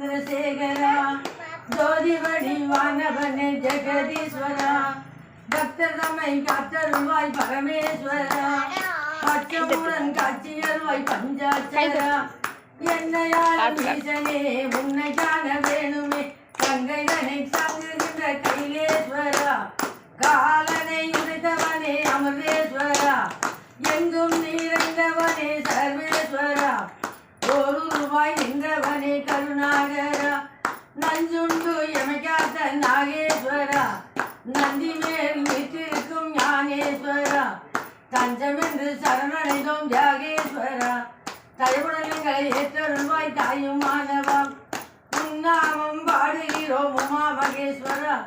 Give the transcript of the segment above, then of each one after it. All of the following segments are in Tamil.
சந்திரசேகரா ஜோதிவடி வானவனே ஜெகதீஸ்வரா பக்தர் தம்மை காத்தருள்வாய் பரமேஸ்வரா பச்சமுடன் காட்சியல்வாய் பஞ்சாட்சரா என்னையாலும் ஈசனே உன்னை காண வேணுமே கங்கைதனை தங்குகின்ற கைலேஸ்வரா காலனை உடைத்தவனே அமர்வேஸ்வரா எங்கும் நீரைந்தவனே சர்வேஸ்வரா நஞ்சுண்டு எமைக்காத்த நாகேஸ்வரா. நந்தி மேல் வீற்றிருக்கும் ஞானேஸ்வரா. தஞ்சமென்று சரணடைந்தோம் தியாகேஸ்வரா தயவுடலங்களை ஏற்றருள்வாய் தாயும் மாணவா உன்னாமம் பாடுகிறோம் உமா மகேஸ்வரா.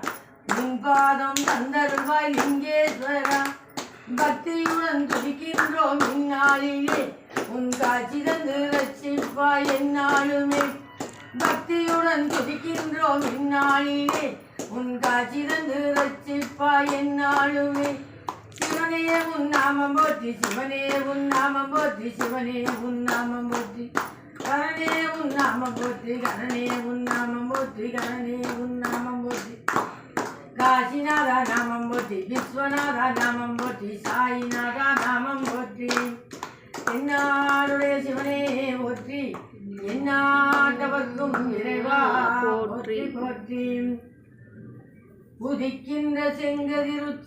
உன் பாதம் தந்தருள்வாய் லிங்கேஸ்வரா. பக்தியுடன் துடிக்கின்றோம் இந்நாளிலே. உன் காட்சி தந்து ரட்சிப்பாய் பக்தி பக்தியுடன் துதிக்கின்றோம் இந்நாளிலே. உன் காட்சி தந்து ரட்சிப்பாய் எந்நாளுமே சிவனே உன் நாமம் போற்றி. சிவனே உன் நாமம் போற்றி. சிவனே உன் நாமம் போற்றி. கரணே உன் நாமம் போற்றி. கரணே உன் நாமம் போற்றி. கரணே உன் நாமம் போற்றி. காசிநாதா நாமம் போற்றி. விஸ்வநாதா நாமம் போற்றி. சாயிநாதா நாமம் போற்றி. என்னாருடைய சிவனே போற்றி. என்னாட்டவர்க்கும் போற்றி போற்றி உதிக்கின்ற செங்கதிருச்சி